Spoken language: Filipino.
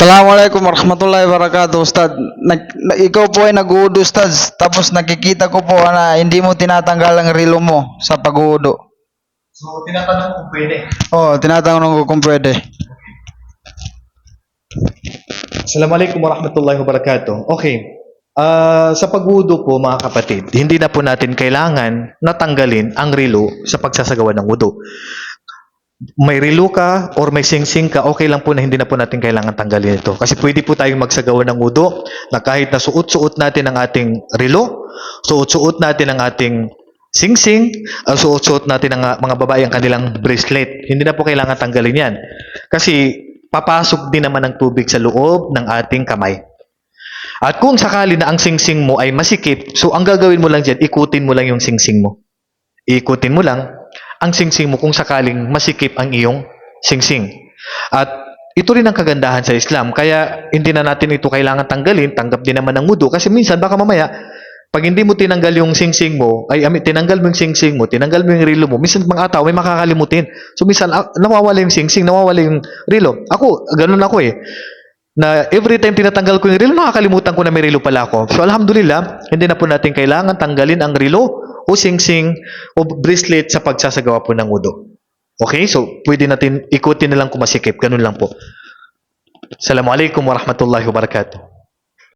Assalamualaikum warahmatullahi wabarakatuh, Ustad. Nag, na- ikaw po ay nag-uudo, Ustad. Tapos nakikita ko po na hindi mo tinatanggal ang relo mo sa pag-uudo. So, tinatanong kung pwede. Oh, tinatanong ko kung pwede. Assalamualaikum warahmatullahi wabarakatuh. Okay. Ah, sa pagwudo po mga kapatid, hindi na po natin kailangan natanggalin ang relo sa pagsasagawa ng wudo. May relo ka or may sing-sing ka, okay lang po na hindi na po natin kailangan tanggalin ito. Kasi pwede po tayong magsagawa ng wudo na kahit na suot-suot natin ang ating relo, suot-suot natin ang ating sing-sing, uh, suot-suot natin ang ah, mga babae ang kanilang bracelet. Hindi na po kailangan tanggalin yan. Kasi papasok din naman ng tubig sa loob ng ating kamay. At kung sakali na ang singsing mo ay masikip, so ang gagawin mo lang dyan, ikutin mo lang yung singsing mo. Ikutin mo lang ang singsing mo kung sakaling masikip ang iyong singsing. At ito rin ang kagandahan sa Islam. Kaya hindi na natin ito kailangan tanggalin, tanggap din naman ng mudo. Kasi minsan baka mamaya, pag hindi mo tinanggal yung singsing mo, ay tinanggal mo yung singsing mo, tinanggal mo yung relo mo, minsan mga tao may makakalimutin. So minsan ah, nawawala yung singsing, nawawala yung relo. Ako, ganun ako eh na every time tinatanggal ko yung relo, nakakalimutan ko na may relo pala ako. So, alhamdulillah, hindi na po natin kailangan tanggalin ang relo o singsing o bracelet sa pagsasagawa po ng wudo. Okay? So, pwede natin ikutin na lang kung masikip. Ganun lang po. Assalamualaikum warahmatullahi wabarakatuh.